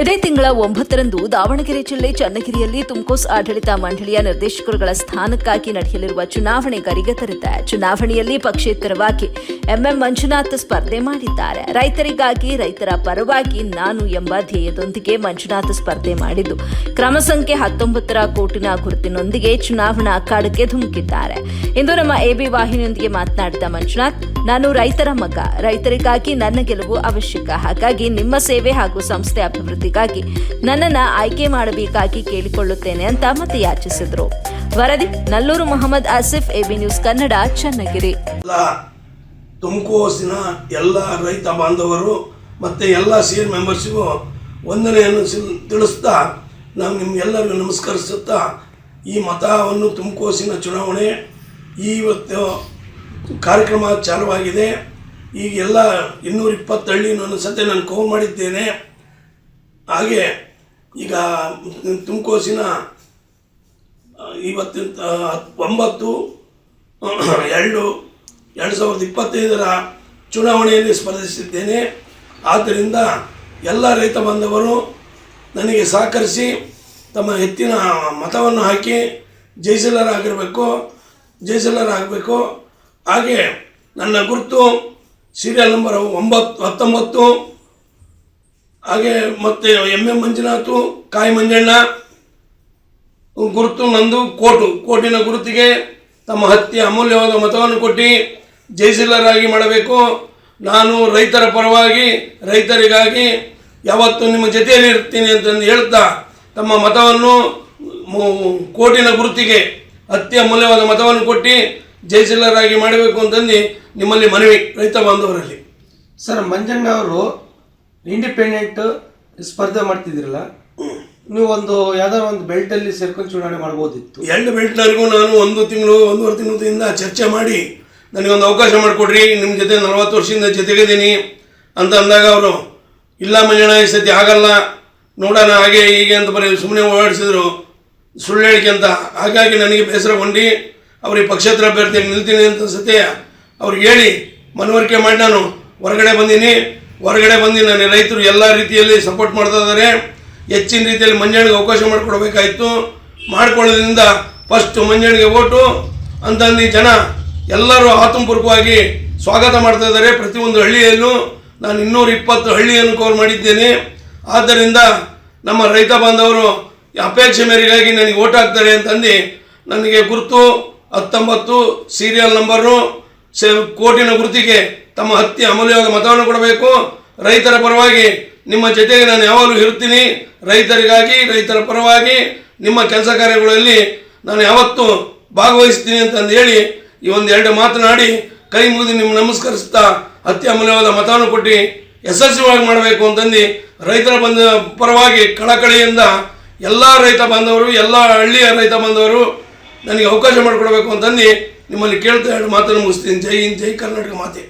ಇದೇ ತಿಂಗಳ ಒಂಬತ್ತರಂದು ದಾವಣಗೆರೆ ಜಿಲ್ಲೆ ಚನ್ನಗಿರಿಯಲ್ಲಿ ತುಮಕೋಸ್ ಆಡಳಿತ ಮಂಡಳಿಯ ನಿರ್ದೇಶಕರುಗಳ ಸ್ಥಾನಕ್ಕಾಗಿ ನಡೆಯಲಿರುವ ಚುನಾವಣೆ ಗರಿಗೆದರಿದೆ ಚುನಾವಣೆಯಲ್ಲಿ ಪಕ್ಷೇತರವಾಗಿ ಎಂಎಂ ಮಂಜುನಾಥ್ ಸ್ಪರ್ಧೆ ಮಾಡಿದ್ದಾರೆ. ರೈತರಿಗಾಗಿ, ರೈತರ ಪರವಾಗಿ ನಾನು ಎಂಬ ಧ್ಯೇಯದೊಂದಿಗೆ ಮಂಜುನಾಥ್ ಸ್ಪರ್ಧೆ ಮಾಡಿದ್ದು. ಕ್ರಮ ಸಂಖ್ಯೆ ಹತ್ತೊಂಬತ್ತರ ಕೋಟಿನ ಗುರುತಿನೊಂದಿಗೆ ಚುನಾವಣಾ ಅಖಾಡಕ್ಕೆ ಧುಮುಕಿದ್ದಾರೆ. ಇಂದು ನಮ್ಮ ಎಬಿ ವಾಹಿನಿಯೊಂದಿಗೆ ಮಾತನಾಡಿದ ಮಂಜುನಾಥ್ ನಾನು ರೈತರ ಮಗ. ರೈತರಿಗಾಗಿ ನನ್ನ ಗೆಲುವು ಅವಶ್ಯಕ. ಹಾಗಾಗಿ ನಿಮ್ಮ ಸೇವೆ ಹಾಗೂ ಸಂಸ್ಥೆ ಅಭಿವೃದ್ಧಿಗಾಗಿ ನನ್ನನ್ನು ಆಯ್ಕೆ ಮಾಡಬೇಕಾಗಿ ಕೇಳಿಕೊಳ್ಳುತ್ತೇನೆ ಅಂತ ಮತಯಾಚಿಸಿದರು ವರದಿ, ನಲ್ಲೂರು ಮೊಹಮ್ಮದ್ ಆಸಿಫ್, ಎಬಿ ನ್ಯೂಸ್ ಕನ್ನಡ, ಚನ್ನಗಿರಿ. ತುಮ್ಕೋಸಿನ ಎಲ್ಲ ರೈತ ಬಾಂಧವರು ಮತ್ತು ಎಲ್ಲ ಸಿಎಂ ಮೆಂಬರ್ಸಿಗೂ ವಂದನೆಯನ್ನು ತಿಳಿಸ್ತಾ ನಾನು ನಿಮ್ಗೆಲ್ಲರಿಗೂ ನಮಸ್ಕರಿಸುತ್ತಾ ಈ ಮತವನ್ನು ತುಮಕೂಸಿನ ಚುನಾವಣೆ ಇವತ್ತು ಕಾರ್ಯಕ್ರಮ ಚಾಲುವಾಗಿದೆ. ಈಗ ಎಲ್ಲ ಇನ್ನೂರ ಇಪ್ಪತ್ತು ನನ್ನ ಸತೆ ನಾನು ಕವರ್ ಮಾಡಿದ್ದೇನೆ. ಹಾಗೆ ಈಗ ತುಮಕೋಸಿನ ಇವತ್ತಿನ ಒಂಬತ್ತು ಎರಡು ಎರಡು ಸಾವಿರದ ಇಪ್ಪತ್ತೈದರ ಚುನಾವಣೆಯಲ್ಲಿ ಸ್ಪರ್ಧಿಸಿದ್ದೇನೆ. ಆದ್ದರಿಂದ ಎಲ್ಲ ರೈತ ಬಾಂಧವರು ನನಗೆ ಸಹಕರಿಸಿ ತಮ್ಮ ಎತ್ತಿನ ಮತವನ್ನು ಹಾಕಿ ಜಯಶೀಲರಾಗಿರಬೇಕು ಜಯಶೀಲರಾಗಬೇಕು ಹಾಗೆ ನನ್ನ ಗುರುತು ಸೀರಿಯಲ್ ನಂಬರ್ ಒಂಬತ್ತು ಹತ್ತೊಂಬತ್ತು. ಹಾಗೆ ಮತ್ತು ಎಂ ಎಂ ಮಂಜುನಾಥು ಕಾಯಿ ಮಂಜಣ್ಣ. ಗುರುತು ನಂದು ಕೋಟು. ಕೋಟಿನ ಗುರುತಿಗೆ ತಮ್ಮ ಹತ್ಯೆ ಅಮೂಲ್ಯವಾದ ಮತವನ್ನು ಕೊಟ್ಟು ಜಯಶೀಲರಾಗಿ ಮಾಡಬೇಕು. ನಾನು ರೈತರ ಪರವಾಗಿ, ರೈತರಿಗಾಗಿ ಯಾವತ್ತು ನಿಮ್ಮ ಜೊತೆಯಲ್ಲಿ ಇರ್ತೀನಿ ಅಂತಂದು ಹೇಳ್ತಾ ತಮ್ಮ ಮತವನ್ನು ಕೋಟಿನ ಗುರುತಿಗೆ ಅತ್ಯಮೂಲ್ಯವಾದ ಮತವನ್ನು ಕೊಟ್ಟು ಜಯಶೀಲರಾಗಿ ಮಾಡಬೇಕು ಅಂತಂದು ನಿಮ್ಮಲ್ಲಿ ಮನವಿ ರೈತ ಬಾಂಧವರಲ್ಲಿ. ಸರ್ ಮಂಜಣ್ಣ ಅವರು ಇಂಡಿಪೆಂಡೆಂಟ್ ಸ್ಪರ್ಧೆ ಮಾಡ್ತಿದ್ದಿರಲ್ಲ ನೀವು ಒಂದು ಯಾವ್ದಾದ್ರು ಒಂದು ಬೆಲ್ಟಲ್ಲಿ ಸೇರ್ಕೊಂಡು ಚುನಾವಣೆ ಮಾಡ್ಬೋದಿತ್ತು. ಎರಡು ಬೆಲ್ಟ್ನವರೆಗೂ ನಾನು ಒಂದು ತಿಂಗಳು ಒಂದೂವರೆ ತಿಂಗಳಿಂದ ಚರ್ಚೆ ಮಾಡಿ ನನಗೊಂದು ಅವಕಾಶ ಮಾಡಿಕೊಡ್ರಿ ನಿಮ್ಮ ಜೊತೆ ನಲವತ್ತು ವರ್ಷದಿಂದ ಜೊತೆಗಿದ್ದೀನಿ ಅಂತ ಅಂದಾಗ ಅವರು ಇಲ್ಲ ಮಂಜಣ್ಣ ಈ ಸತಿ ಆಗಲ್ಲ ನೋಡೋಣ ಹಾಗೆ ಹೀಗೆ ಅಂತ ಬರೀ ಸುಮ್ಮನೆ ಓಡಾಡಿಸಿದ್ರು ಸುಳ್ಳು ಹೇಳಿಕೆ ಅಂತ. ಹಾಗಾಗಿ ನನಗೆ ಬೇಸರಗೊಂಡು ಅವ್ರಿಗೆ ಪಕ್ಷೇತರ ಅಭ್ಯರ್ಥಿಯಲ್ಲಿ ನಿಲ್ತೀನಿ ಅಂತ ಸತ್ಯ ಅವ್ರಿಗೆ ಹೇಳಿ, ಮನವರಿಕೆ ಮಾಡಿ ನಾನು ಹೊರಗಡೆ ಬಂದೀನಿ. ಹೊರಗಡೆ ಬಂದು ನನ್ನ ರೈತರು ಎಲ್ಲ ರೀತಿಯಲ್ಲಿ ಸಪೋರ್ಟ್ ಮಾಡ್ತಾ ಇದ್ದಾರೆ. ಹೆಚ್ಚಿನ ರೀತಿಯಲ್ಲಿ ಮಂಜಣ್ಣಿಗೆ ಅವಕಾಶ ಮಾಡಿಕೊಡ್ಬೇಕಾಯ್ತು. ಮಾಡ್ಕೊಳ್ಳೋದ್ರಿಂದ ಫಸ್ಟ್ ಮಂಜಣ್ಣಿಗೆ ಓಟು ಅಂತಂದು ಜನ ಎಲ್ಲರೂ ಆತಂಪೂರ್ವಕವಾಗಿ ಸ್ವಾಗತ ಮಾಡ್ತಾ ಇದ್ದಾರೆ. ಪ್ರತಿಯೊಂದು ಹಳ್ಳಿಯಲ್ಲೂ ನಾನು ಇನ್ನೂರ ಇಪ್ಪತ್ತು ಹಳ್ಳಿಯನ್ನು ಕವರ್ ಮಾಡಿದ್ದೇನೆ. ಆದ್ದರಿಂದ ನಮ್ಮ ರೈತ ಬಾಂಧವರು ಅಪೇಕ್ಷೆ ಮೇರೆಗಾಗಿ ನನಗೆ ಓಟ್ ಹಾಕ್ತಾರೆ ಅಂತಂದು ನನಗೆ ಗುರುತು. ಹತ್ತೊಂಬತ್ತು ಸೀರಿಯಲ್ ನಂಬರು ಕೋಟಿನ ಗುರುತಿಗೆ ತಮ್ಮ ಹತ್ತಿ ಅಮೂಲ್ಯವಾದ ಮತವನ್ನು ಕೊಡಬೇಕು. ರೈತರ ಪರವಾಗಿ ನಿಮ್ಮ ಜೊತೆಗೆ ನಾನು ಯಾವಾಗಲೂ ಇರ್ತೀನಿ ರೈತರಿಗಾಗಿ, ರೈತರ ಪರವಾಗಿ ನಿಮ್ಮ ಕೆಲಸ ಕಾರ್ಯಗಳಲ್ಲಿ ನಾನು ಯಾವತ್ತೂ ಭಾಗವಹಿಸ್ತೀನಿ ಅಂತಂದು ಹೇಳಿ ಈ ಒಂದು ಎರಡು ಮಾತನಾಡಿ ಕೈ ಮುಗಿದು ನಿಮ್ಮ ನಮಸ್ಕರಿಸ್ತಾ ಅತಿ ಅಮೂಲ್ಯವಾದ ಮತವನ್ನು ಕೊಟ್ಟು ಯಶಸ್ವಿಯಾಗಿ ಮಾಡಬೇಕು ಅಂತಂದು ರೈತರ ಬಂದ ಪರವಾಗಿ ಕಳಕಳಿಯಿಂದ ಎಲ್ಲ ರೈತ ಬಾಂಧವರು, ಎಲ್ಲ ಹಳ್ಳಿಯ ರೈತ ಬಾಂಧವರು ನನಗೆ ಅವಕಾಶ ಮಾಡಿಕೊಡ್ಬೇಕು ಅಂತಂದು ನಿಮ್ಮಲ್ಲಿ ಕೇಳ್ತಾ ಎರಡು ಮಾತನ್ನು ಮುಗಿಸ್ತೀನಿ. ಜೈ ಹಿಂದ್ ಜೈ ಕರ್ನಾಟಕ ಮಾತೆ.